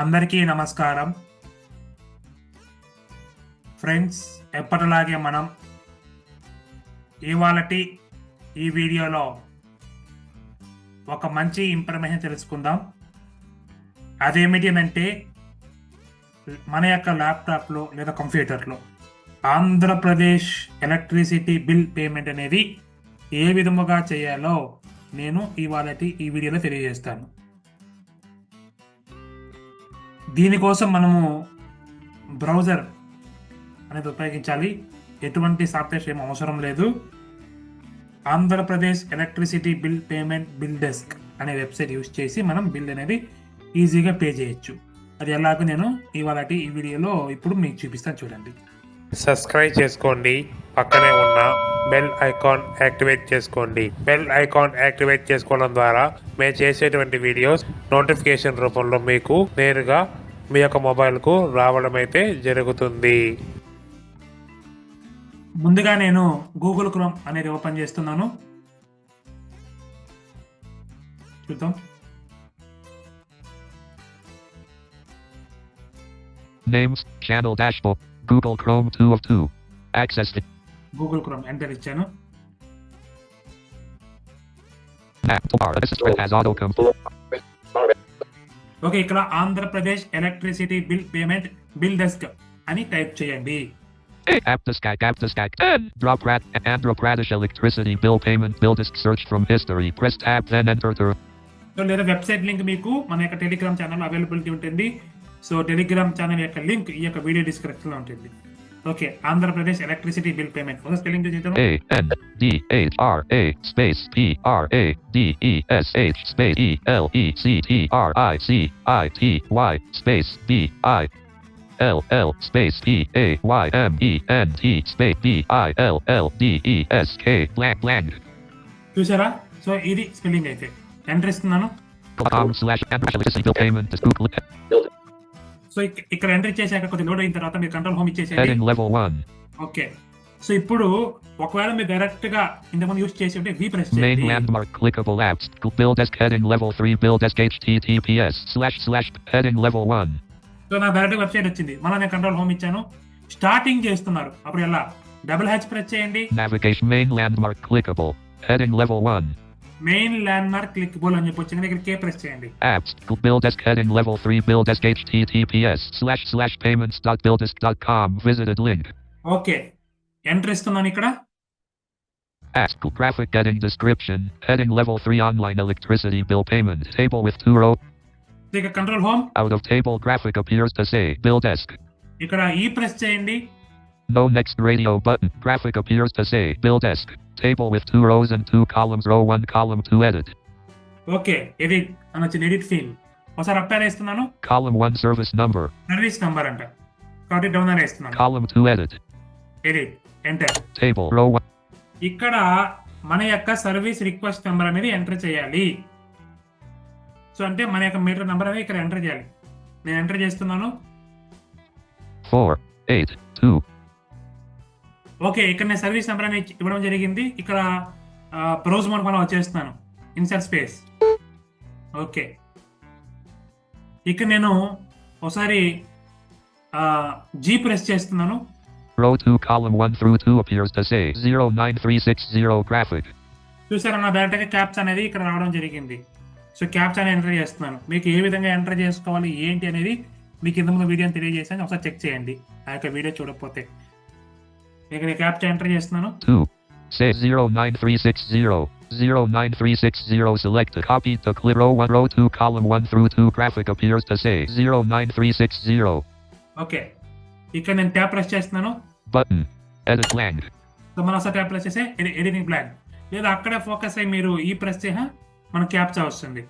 అందరికీ నమస్కారం. ఫ్రెండ్స్ ఎప్పటిలాగే మనం ఇవాళటి ఈ వీడియోలో ఒక మంచి ఇన్ఫర్మేషన్ తెలుసుకుందాం. అదేమిటి అంటే మన యొక్క ల్యాప్టాప్లో లేదా కంప్యూటర్లో ఆంధ్రప్రదేశ్ ఎలక్ట్రిసిటీ బిల్ పేమెంట్ అనేది ఏ విధముగా చేయాలో నేను ఇవాళటి ఈ వీడియోలో తెలియజేస్తాను. దీనికోసం మనము బ్రౌజర్ అనేది ఉపయోగించాలి. ఎటువంటి సాఫ్ట్వేర్ ఏం అవసరం లేదు. Andhra Pradesh electricity bill payment bill desk అనే వెబ్సైట్ యూస్ చేసి మనం బిల్ అనేది ఈజీగా పే చేయొచ్చు. అది ఎలాగో నేను ఇవాళ ఈ వీడియోలో ఇప్పుడు మీకు చూపిస్తాను చూడండి. సబ్స్క్రైబ్ చేసుకోండి. పక్కనే ఉన్న బెల్ ఐకాన్ యాక్టివేట్ చేసుకోండి. బెల్ ఐకాన్ యాక్టివేట్ చేసుకోవడం ద్వారా మేము చేసేటువంటి వీడియోస్ నోటిఫికేషన్ రూపంలో మీకు నేరుగా మీ యొక్క మొబైల్కు రావడం అయితే జరుగుతుంది ముందుగా నేను గూగుల్ క్రోమ్ అనేది ఓపెన్ చేస్తున్నాను చూద్దాం Names, channel dashboard, Google Chrome 2 of 2. Access the Google Chrome enter ఇచ్చాను map bar. Assistant has auto complete. Okay ఇక్కడ Andhra Pradesh electricity bill payment bill desk అని టైప్ చేయండి Aptaskak, Aptaskak 10. Drop rat, Andhra Pradesh electricity bill payment bill disk search from history. Press tab then enter the so లేదా website link మీకు మన యొక్క Telegram channel availability ఉంటుంది so Telegram channel యొక్క link ఈ యొక్క వీడియో డిస్క్రిప్షన్లో ఉంటుంది okay Andhra Pradesh electricity bill payment ఒక స్పెల్లింగ్ చేద్దాం A N D H R A space P R A D E S H space E L E C T R I C I T Y space B I L L space P A Y M E N T space B I L L D E S K blank blank చూసారా so ఇది spelling అయితే enter ఇస్తున్నాను com slash electricity bill payment is Google so ఇక్కడ entry చేశాక కొంచెం load అయిన తర్వాత మీరు కంట్రోల్ హోమ్ ఇచ్చేసేది ఓకే. సో ఇప్పుడు ఒకవేళ మీరు డైరెక్ట్గా ఇంతకుముందు యూస్ చేసి ఉంటే వి land clickable apps bill desk heading level 3 bill desk https heading level 1 so నా డైరెక్ట్ వెబ్సైట్ వచ్చింది. మన నేను కంట్రోల్ హోమ్ ఇచ్చాను. స్టార్టింగ్ చేస్తున్నారు. అప్పుడు ఎలా? డబుల్ హెచ్ ప్రెస్ చేయండి. Navigation main heading level 1 main land mark click బోల్ అని చెప్పి వచ్చింది ఇక్కడ కే ప్రెస్ చేయండి apps Google bill desk heading level three bill desk HTTPS slash slash payments dot billdesk.com visited link okay enter ఇస్తున్నాను ఇక్కడ Ask graphic heading description heading level three online electricity bill payment table with two row so ఇక control home out of table graphic appears to say bill desk ఇక్కడ ఈ press చేయండి No next radio button. Graphic appears to say Bill Desk. Table with two rows and two columns. Row one column to edit. Okay edit అని వచ్చింది edit feel ఒకసారి up అని ఇస్తున్నాను Column one service number. Service number అంట కాబట్టి down అని ఇస్తున్నాను Column two edit. Edit enter Table row one. ఇక్కడ మన యొక్క సర్వీస్ రిక్వెస్ట్ నెంబర్ అనేది ఎంటర్ చేయాలి సో అంటే మన యొక్క మీటర్ నెంబర్ అనేది ఇక్కడ ఎంటర్ చేయాలి నేను ఎంటర్ చేస్తున్నాను Four eight two. ఓకే ఇక్కడ నేను సర్వీస్ నెంబర్ అనేది ఇవ్వడం జరిగింది. ఇక్కడ బ్రౌజ్ మోడ్ మనం వచ్చేస్తున్నాను. Insert space. ఓకే. ఇక్కడ నేను ఒకసారి జీ ప్రెస్ చేస్తున్నాను. Row two column one through two appears to say zero nine three six zero graphic. చూసారా నా డైరెక్ట్గా క్యాప్స్ అనేది ఇక్కడ రావడం జరిగింది. సో క్యాప్స్ అనేది ఎంటర్ చేస్తున్నాను. మీకు ఏ విధంగా ఎంటర్ చేసుకోవాలి ఏంటి అనేది మీకు ఇంతకుముందు వీడియోని తెలియజేసాను ఒకసారి చెక్ చేయండి. ఆ యొక్క వీడియో చూడకపోతే. ఇక్కడ క్యాప్స్ ఎంటర్ చేస్తున్నాను Two. Say zero nine three six zero. Zero nine three six zero selected. Copy to clear row one row two column one through two graphic appears to say zero nine three six zero. Okay ఇక్కడ నేను tap press చేస్తున్నాను Button. Edit blank. So మనం ఒకసారి tap press చేస్తే editing plan లేదా అక్కడే focus అయ్యి మీరు ఈ ప్రెస్ చేసా మన క్యాప్చా వస్తుంది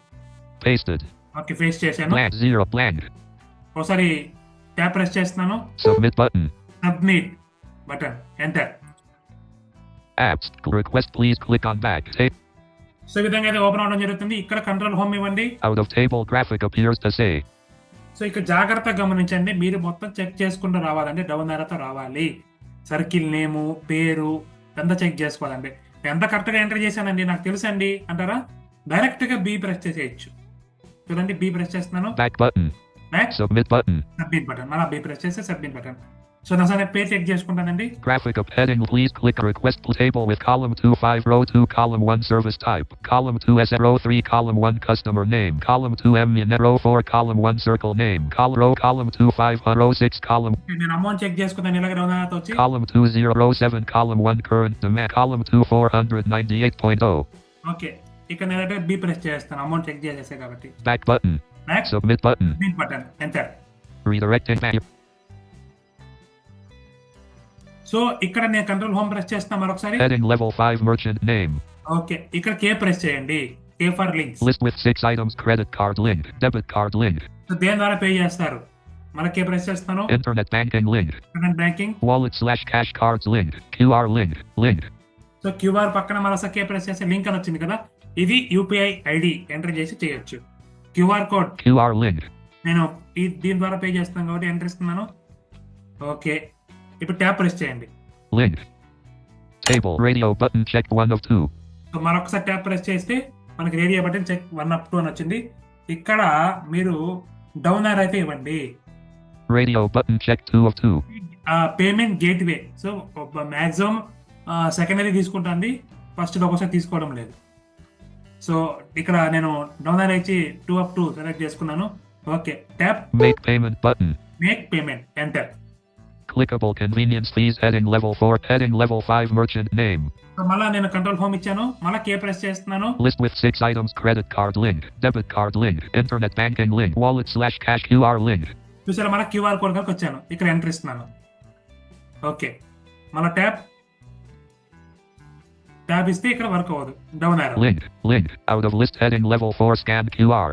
Pasted. ఓకే ఫేస్ చేశాను Blank zero blank. ఒకసారి ట్యాప్ ప్రెస్ చేస్తున్నాను Submit button. Submit button enter. Apps. Request please click on back. Ta- so ఈ విధంగా అయితే ఓపెన్ అవడం జరుగుతుంది. ఇక్కడ కంట్రోల్ హోమ్ ఇవ్వండి. Out of table graphic appears to say. So ఇక్కడ జాగ్రత్తగా గమనించండి. మీరు మొత్తం చెక్ చేసుకుంటూ రావాలంటే డౌన్ ఎరతో రావాలి. సర్కిల్ నేము పేరు ఎంత చెక్ చేసుకోవాలండి. ఎంత కరెక్ట్గా ఎంటర్ చేశానండి? నాకు తెలుసండి. అంటారా? డైరెక్ట్గా బి ప్రెస్ చేసేయచ్చు. చూడండి బి ప్రెస్ చేస్తున్నాను. Back button. Back Submit button. Submit button మళ్ళీ బీ ప్రెస్ చేస్తే సబ్మిట్ బటన్ సో నా సరే పేజ్ చెక్ చేసుకుంటానండి Graphic of heading. Please click request table with column 2 5 row 2 column 1 service type. Column 2 S row 3 column 1 customer name. Column 2 M in row 4 column 1 circle name. Col row column 2 5 row 6 column నేను amount check చేసుకుంటాను ఇలాగ round వచ్చి column 2 0 row 7 column 1 current demand. Column 2 498.0. Okay ఇక్కడ నేను be press చేస్తాను amount check చేసేసే కాబట్టి Back button. Back Submit button. Submit button enter Redirecting back. so ఇక్కడ నేను కంట్రోల్ హోమ్ ప్రెస్ చేస్తాను మరొకసారి Heading level 5 merchant name. Okay ఇక్కడ కే ప్రెస్ చేయండి K for links List with 6 items credit card link. Debit card link. So దేని ద్వారా pay చేస్తారు మళ్ళీ కే ప్రెస్ చేస్తాను Internet banking link. Internet banking Wallet slash cash cards link. QR link. Link. So QR పక్కన మరోసారి K press చేస్తే link అని వచ్చింది కదా ఇది యూపీఐ ఐడి ఎంటర్ చేసి చేయొచ్చు క్యూఆర్ కోడ్ QR link. నేను ఈ దీని ద్వారా పే చేస్తున్నాను కాబట్టి ఎంటర్ ఇస్తున్నాను ఓకే ఇప్పుడు ట్యాప్ ప్రెస్ చేయండి. Button. Checked 1 of 2. సో మరొకసారి ట్యాప్ ప్రెస్ చేస్తే మనకి radio button check one up two అని వచ్చింది. ఇక్కడ మీరు డౌన్ ఆర్ అయితే ఇవ్వండి. Checked 2 of 2. Payment gateway so maximum secondary తీసుకుంటుంది. ఫస్ట్ ఒకసారి తీసుకోవడం లేదు. సో ఇక్కడ నేను డౌన్ ఆర్ ఇచ్చి టూ అప్ టూ సెలెక్ట్ చేసుకున్నాను. Okay. Tap Make payment button. Make payment enter Clickable convenience fees heading level 4. Heading level 5 merchant name. So మళ్ళీ నేను కంట్రోల్ హోమ్ ఇచ్చాను మళ్ళీ కే ప్రెస్ చేస్తున్నాను List with 6 items credit card link. Debit card link. Internet banking link. Wallet slash cash QR link. చూసారా మళ్ళీ QR code కాడికి వచ్చాను ఇక్కడ ఎంటర్ ఇస్తున్నాను ఓకే మళ్ళీ ట్యాప్ ట్యాప్ ఇస్తే ఇక్కడ వర్క్ అవ్వదు down arrow Link. Link. Out of list heading level 4 scan QR.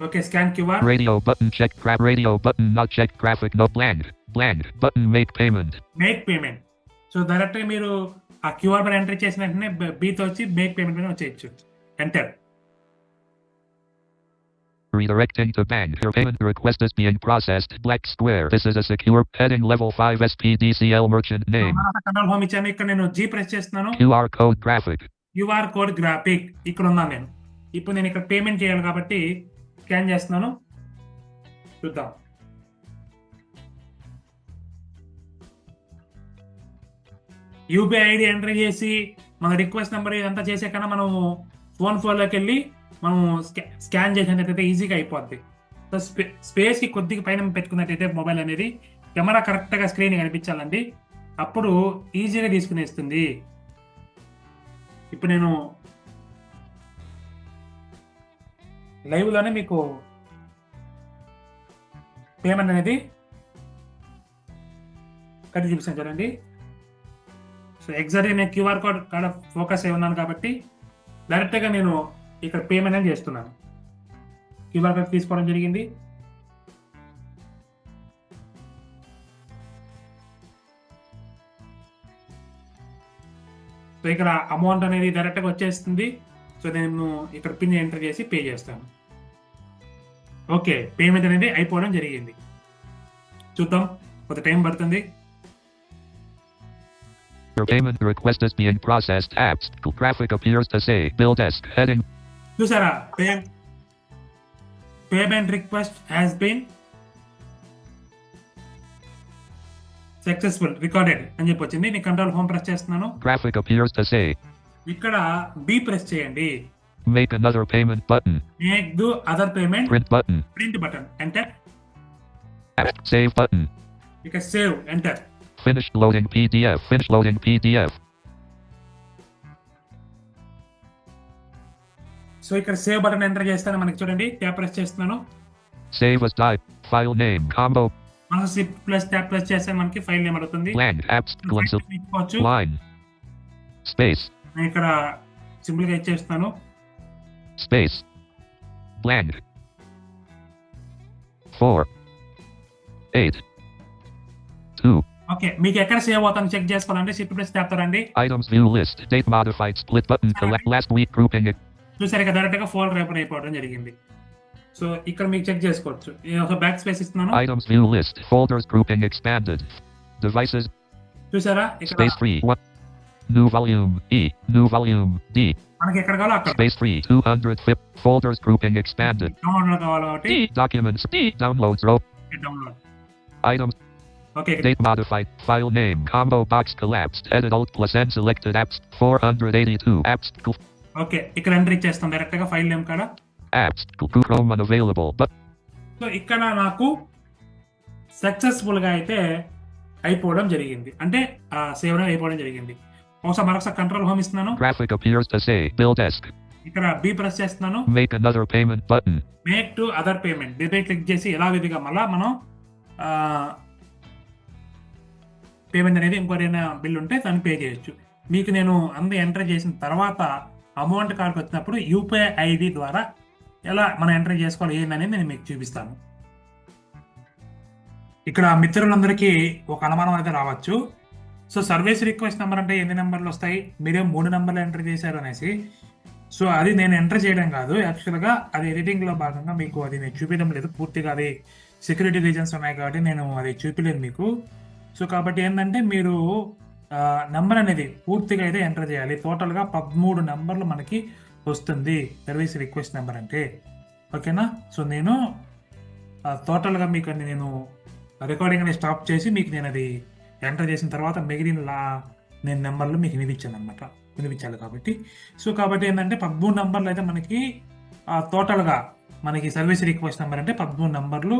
Okay scan QR Radio button checked. Gra- radio button not checked. Graphic no blank. Blank. Button make payment. Make payment so direct మీరు ఆ QR పైన enter చేసిన వెంటనే బీతో వచ్చి make payment మీద వచ్చేయచ్చు enter Redirecting to bank. Your payment request is being processed. Black square. This is a secure heading level 5 SPDCL merchant name. QR code graphic. QR code graphic ఇక్కడ ఉన్నాను నేను ఇప్పుడు నేను ఇక్కడ పేమెంట్ చేయాలి కాబట్టి స్కాన్ చేస్తున్నాను చూద్దాం యూపీఐ ఐడి ఎంటర్ చేసి మన రిక్వెస్ట్ నెంబర్ ఇదంతా చేసే కన్నా మనము ఫోన్ ఫోన్లోకి వెళ్ళి మనము స్కా- స్కాన్ చేసినట్టయితే ఈజీగా అయిపోద్ది. సో స్పే స్పేస్కి కొద్దిగా పైన పెట్టుకున్నట్టయితే మొబైల్ అనేది కెమెరా కరెక్ట్గా స్క్రీన్ కనిపించాలండి. అప్పుడు ఈజీగా తీసుకునేస్తుంది. ఇప్పుడు నేను లైవ్లోనే మీకు పేమెంట్ అనేది కట్టి చూపిస్తాను చూడండి. సో ఎగ్జాక్ట్గా నేను క్యూఆర్ కోడ్ కాడ ఫోకస్ అయి ఉన్నాను కాబట్టి డైరెక్ట్గా నేను ఇక్కడ పేమెంట్ అనేది చేస్తున్నాను. క్యూఆర్ కోడ్ తీసుకోవడం జరిగింది. సో ఇక్కడ అమౌంట్ అనేది డైరెక్ట్గా వచ్చేస్తుంది. సో నేను ఇక్కడ పిన్ ఎంటర్ చేసి పే చేస్తాను. ఓకే పేమెంట్ అనేది అయిపోవడం జరిగింది. చూద్దాం కొంత టైం పడుతుంది. Your payment request is being processed. Apps. Graphic appears to say bill desk heading. చూసారా pay payment request has been successful recorded అని చెప్పి వచ్చింది నేను కంట్రోల్ హోమ్ ప్రెస్ చేస్తున్నాను Graphic appears to say ఇక్కడ బి ప్రెస్ చేయండి make another payment button. Make do other payment Print button. Print button enter. Save button. ఇక save enter Finished loading PDF. Finished loading PDF. So ఇక్కడ save button enter చేస్తాను మనకి చూడండి tab press చేస్తున్నాను Save as type. File name. Combo. మనం SIP plus tab press చేస్తే మనకి file name అడుగుతుంది. Glimpse of ఇచ్చుకోవచ్చు line. Space. నేను ఇక్కడ సింపుల్గా ఇచ్చేస్తాను Space. Blank. 4. 8. 2. ఓకే మీకు ఎక్కడ సేవ్ అవుతాను చెక్ చేసుకోవాలంటే సిప్ ప్లస్ ట్యాప్ రండి Items view list. Date modified split button. Collect last week grouping. చూసారు ఇక డైరెక్ట్గా ఫోల్డర్ ఓపెన్ అయిపోవడం జరిగింది సో ఇక్కడ మీకు చెక్ చేసుకోవచ్చు ఒక బ్యాక్ స్పేస్ ఇస్తున్నాను Items view list. Folders grouping expanded. Devices. చూసారా ఇక్కడ Space 3. 1. New volume. E. New volume. D. మనకి ఎక్కడ కావాలో అక్కడ Space 3. 200 flip. Folders grouping expanded. Download కావాలి కాబట్టి D. Documents. D. Downloads row. Download Items. Okay Date modified. File name. Combo box collapsed. Edit alt plus N selected apps. 482. Apps. Okay ఇక్కడ enter ఇచ్చేస్తాం డైరెక్ట్గా file name కాడ Apps. Google Chrome unavailable. But so ఇక్కడ నాకు సక్సెస్ఫుల్గా అయితే అయిపోవడం జరిగింది అంటే సేవ్ అయిపోవడం జరిగింది ఒకసారి మరొకసారి కంట్రోల్ హోమ్ ఇస్తున్నాను graphic appears to say Bill Desk. ఇక్కడ బి ప్రెస్ చేస్తున్నాను Make another payment button. Make to other payment దీనిపై క్లిక్ చేసి ఎలా విధిగా మళ్ళా మనం పేమెంట్ అనేది ఇంకోరైనా బిల్ ఉంటే దాన్ని పే చేయొచ్చు. మీకు నేను అందు ఎంటర్ చేసిన తర్వాత అమౌంట్ కార్డ్కి వచ్చినప్పుడు యూపీఐ ఐడి ద్వారా ఎలా మనం ఎంటర్ చేసుకోవాలి ఏందనేది నేను మీకు చూపిస్తాను. ఇక్కడ మిత్రులందరికీ ఒక అనుమానం అయితే రావచ్చు. సో సర్వీస్ రిక్వెస్ట్ నెంబర్ అంటే ఎన్ని నెంబర్లు వస్తాయి? మీరేం మూడు నెంబర్లు ఎంటర్ చేశారు అనేసి. సో అది నేను ఎంటర్ చేయడం కాదు. యాక్చువల్గా అది ఎడిటింగ్లో భాగంగా మీకు అది నేను చూపించడం లేదు. పూర్తిగా అది సెక్యూరిటీ రీజన్స్ ఉన్నాయి కాబట్టి నేను అది చూపించలేదు మీకు. సో కాబట్టి ఏంటంటే మీరు నెంబర్ అనేది పూర్తిగా అయితే ఎంటర్ చేయాలి. టోటల్గా పదమూడు నెంబర్లు మనకి వస్తుంది. సర్వీస్ రిక్వెస్ట్ నెంబర్ అంటే. ఓకేనా సో నేను టోటల్గా మీకు అది నేను రికార్డింగ్ అనేది స్టాప్ చేసి మీకు నేను అది ఎంటర్ చేసిన తర్వాత మిగిలిన లా నేను నెంబర్లు మీకు వినిపించాను అనమాట వినిపించాలి కాబట్టి. సో కాబట్టి ఏంటంటే పదమూడు నెంబర్లు అయితే మనకి ఆ, టోటల్గా మనకి సర్వీస్ రిక్వెస్ట్ నెంబర్ అంటే పదమూడు నెంబర్లు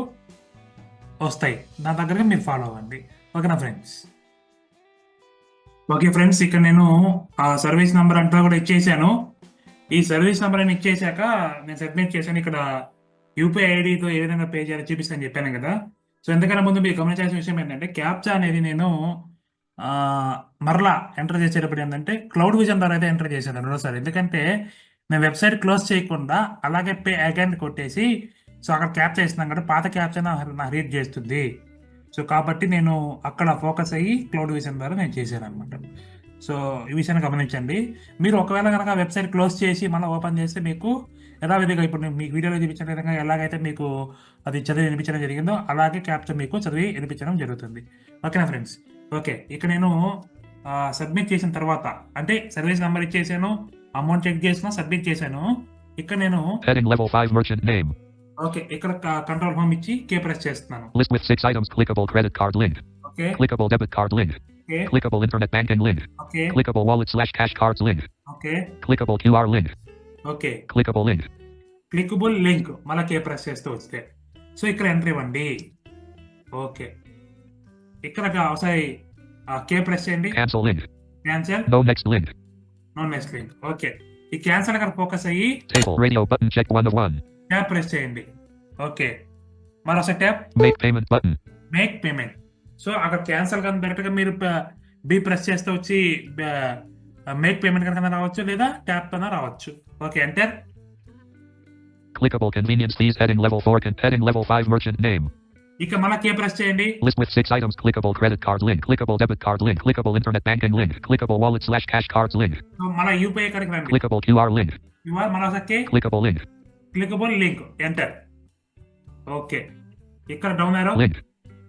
వస్తాయి. నా దగ్గరగా మీరు ఫాలో అవ్వండి. ఓకేనా ఫ్రెండ్స్. ఓకే ఫ్రెండ్స్ ఇక్కడ నేను ఆ సర్వీస్ నెంబర్ అంతా కూడా ఇచ్చేసాను. ఈ సర్వీస్ నెంబర్ అని ఇచ్చేసాక నేను సబ్మిట్ చేశాను. ఇక్కడ యూపీఐ ఐడితో ఏ విధంగా పే చేయాలో చూపిస్తాను చెప్పాను కదా. సో ఎందుకన్నా ముందు మీరు గమనించాల్సిన విషయం ఏంటంటే క్యాప్చా అనేది నేను మరలా ఎంటర్ చేసేటప్పుడు ఏంటంటే క్లౌడ్ విజన్ ద్వారా అయితే ఎంటర్ చేశాను రెండోసారి. ఎందుకంటే నేను వెబ్సైట్ క్లోజ్ చేయకుండా అలాగే పే అకౌంట్ కొట్టేసి సో అక్కడ క్యాప్చా ఇస్తున్నాం కాబట్టి పాత క్యాప్చా నా రీడ్ చేస్తుంది. సో కాబట్టి నేను అక్కడ ఫోకస్ అయ్యి క్లౌడ్ విజన్ ద్వారా నేను చేశాను అనమాట సో ఈ విషయాన్ని గమనించండి. మీరు ఒకవేళ కనుక వెబ్సైట్ క్లోజ్ చేసి మళ్ళీ ఓపెన్ చేస్తే మీకు యథావిధిగా ఇప్పుడు మీకు వీడియోలో చూపించిన విధంగా ఎలాగైతే మీకు అది చదివి వినిపించడం జరిగిందో అలాగే క్యాప్చర్ మీకు చదివి వినిపించడం జరుగుతుంది. ఓకేనా ఫ్రెండ్స్? ఓకే. ఇక నేను సబ్మిట్ చేసిన తర్వాత అంటే సర్వీస్ నెంబర్ ఇచ్చేసాను అమౌంట్ చెక్ చేసిన సబ్మిట్ చేశాను. ఇక్కడ నేను Heading level 5 merchant name. Okay ఇక్కడ కంట్రోల్ హోమ్ ఇచ్చి కే ప్రెస్ చేస్తున్నాను List with six items. Clickable credit card link. Okay Clickable debit card link. Okay Clickable internet banking link. Okay Clickable wallet slash cash cards link. Okay Clickable QR link. Okay Clickable link. Clickable link మళ్ళీ K press చేస్తూ వస్తే so ఇక్కడ enter ఇవ్వండి okay ఇక్కడ ఒకసారి K press చేయండి Cancel link. Cancel No next link. No next link okay ఈ cancel అక్కడ ఫోకస్ అయ్యి radio button check 1 of 1. Tab press చేయండి ఓకే మరోసారి tab Make payment button. Make payment so అక్కడ క్యాన్సల్ కానీ డైరెక్ట్గా మీరు బి ప్రెస్ చేస్తే వచ్చి మేక్ పేమెంట్ కనుక రావచ్చు లేదా ట్యాప్ కన్నా రావచ్చు okay enter Clickable convenience fees heading level 4 con- heading level 5 merchant name. ఇక మళ్ళీ కే ప్రెస్ చేయండి List with six items. Clickable credit card link. Clickable debit card link. Clickable internet banking link. Clickable wallet slash cash cards link. So మళ్ళీ UPI కనుక రండి Clickable QR link. మరోసారి K Clickable link. Clickable link enter okay ఇక్కడ down arrow Link.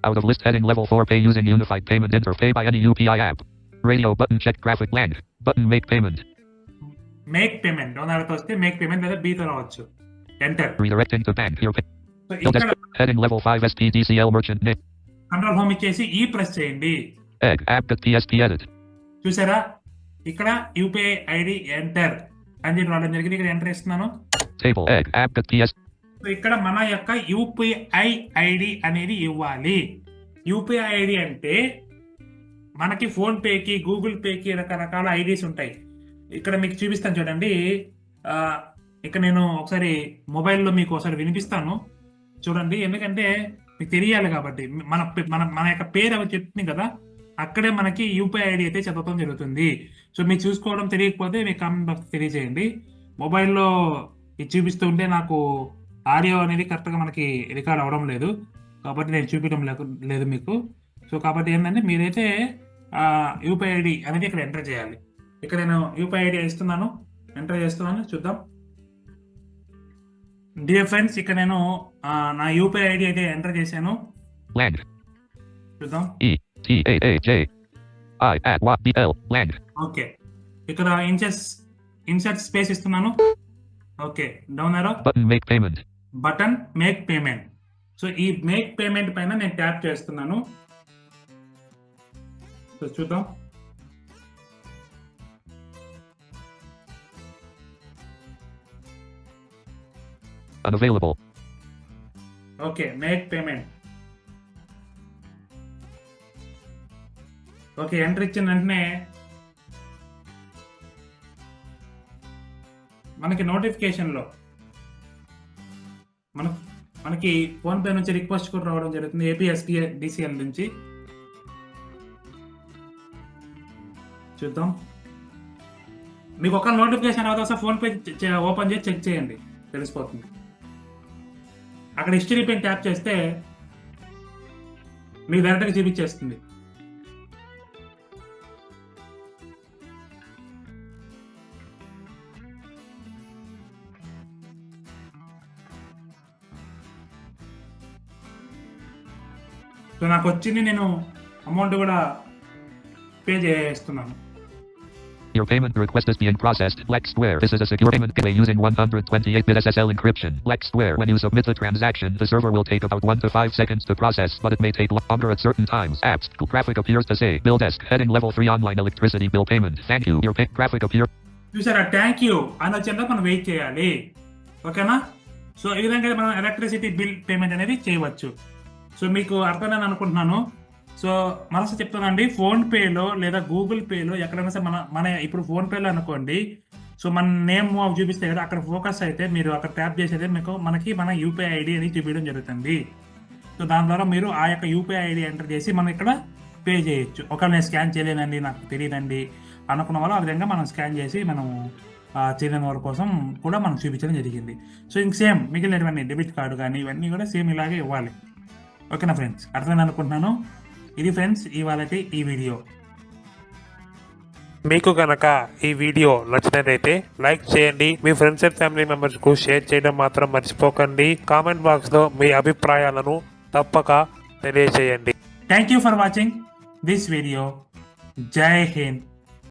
Out of list heading level 4 pay using unified payment enter pay by any UPI app. Radio button check graphic land. Button make payment. Make payment down ఆరోతో వస్తే make payment లేదా బీతో రావచ్చు enter to bank. Your pay. So ఇక్కడ. Heading level 5 SPDCL merchant name. Control home ఇచ్చేసి ఈ press చేయండి Egg. App at PSP edit. చూసారా ఇక్కడ యూపీఐ ఐడి ఎంటర్ అని చెప్పి రావడం జరిగింది ఇక్కడ ఎంటర్ ఇస్తున్నాను Table. Egg. App at ఇక్కడ మన యొక్క యూపీఐ ఐడి అనేది ఇవ్వాలి. యూపీఐ ఐడి అంటే మనకి ఫోన్ పేకి గూగుల్ పేకి రకరకాల ఐడీస్ ఉంటాయి. ఇక్కడ మీకు చూపిస్తాను చూడండి. ఇక్కడ నేను ఒకసారి మొబైల్లో మీకు ఒకసారి వినిపిస్తాను. చూడండి ఎందుకంటే మీకు తెలియాలి కాబట్టి. మన పే- మన మన యొక్క పేరు అవి చెప్తుంది కదా అక్కడే మనకి యూపీఐ ఐడి అయితే చదవటం జరుగుతుంది. సో మీరు చూసుకోవడం తెలియకపోతే మీకు కామెంట్ బాక్స్ తెలియజేయండి. మొబైల్లో ఇది చూపిస్తూ ఉంటే నాకు ఆడియో అనేది కరెక్ట్గా మనకి రికార్డ్ అవ్వడం లేదు. కాబట్టి నేను చూపించడం లేదు మీకు. సో కాబట్టి ఏంటంటే మీరైతే యూపీఐ ఐడి అనేది ఇక్కడ ఎంటర్ చేయాలి. ఇక్కడ నేను యూపీఐ ఐడి ఇస్తున్నాను. ఎంటర్ చేస్తున్నాను. చూద్దాం. డియర్ ఫ్రెండ్స్ ఇక్కడ నేను నా యూపీఐ ఐడి అయితే ఎంటర్ చేశాను. చూద్దాం. E. ఓకే. ఇక్కడ ఇంచెస్ ఇన్సర్ట్ స్పేస్ ఇస్తున్నాను. Okay down arrow Button make payment. Button make payment so ఈ మేక్ పేమెంట్ పైన నేను ట్యాప్ చేస్తున్నాను. సో చూద్దాం. Unavailable. Okay make payment okay enter ఇచ్చిన వెంటనే మనకి నోటిఫికేషన్లో మన మనకి ఫోన్పే నుంచి రిక్వెస్ట్ కూడా రావడం జరుగుతుంది ఏపీఎస్డి డిసిఎల్ నుంచి. చూద్దాం. మీకు ఒక నోటిఫికేషన్ రావద్దు సార్ ఫోన్పే ఓపెన్ చేసి చెక్ చేయండి. తెలిసిపోతుంది. అక్కడ హిస్టరీ పైన ట్యాప్ చేస్తే మీకు డైరెక్ట్గా చూపించేస్తుంది. సో నాకు వచ్చింది నేను అమౌంట్ కూడా పే చేస్తున్నాను Your payment request is being processed. Lex Square. This is a secure payment gateway using 128-bit SSL encryption. Lex Square. When you submit the transaction, the server will take about 1 to 5 seconds to process, but it may take longer at certain times. Apps. Graphic appears to say, Bill Desk. Heading level 3 online electricity bill payment. Thank you. Your pay- graphic appear. చూసారా thank you అని వచ్చేంత మనం wait చేయాలి ఓకేనా so ఈ విధంగా మనం electricity bill payment అనేది చేయవచ్చు సో మీకు అర్థమైందని అనుకుంటున్నాను. సో మనసు చెప్తానండి ఫోన్ పేలో లేదా గూగుల్ పేలో ఎక్కడైనా సరే మన మన ఇప్పుడు ఫోన్ పేలో అనుకోండి సో మన నేమ్ చూపిస్తే కదా అక్కడ ఫోకస్ అయితే మీరు అక్కడ ట్యాప్ చేసేది మీకు మనకి మన యూపీఐ ఐడి అని చూపించడం జరుగుతుంది. సో దాని ద్వారా మీరు ఆ యొక్క యూపీఐ ఐడి ఎంటర్ చేసి మనం ఇక్కడ పే చేయొచ్చు. ఒకవేళ నేను స్కాన్ చేయలేనండి నాకు తెలియదండి అనుకున్న వాళ్ళు ఆ విధంగా మనం స్కాన్ చేసి మనం చేయలేని వారి కోసం కూడా మనం చూపించడం జరిగింది. సో ఇంక సేమ్ మిగిలినటువంటి డెబిట్ కార్డు కానీ ఇవన్నీ కూడా సేమ్ ఇలాగే ఇవ్వాలి. ఓకేనా ఫ్రెండ్స్? అర్థమైంది అనుకుంటున్నాను? ఇది ఫ్రెండ్స్ ఇవాళ ఈ వీడియో. మీకు కనుక ఈ వీడియో నచ్చినట్లయితే లైక్ చేయండి. మీ ఫ్రెండ్స్ అండ్ ఫ్యామిలీ మెంబర్స్కు షేర్ చేయడం మాత్రం మర్చిపోకండి. కామెంట్ బాక్స్లో మీ అభిప్రాయాలను తప్పక తెలియజేయండి. Thank you for watching this video Jai Hind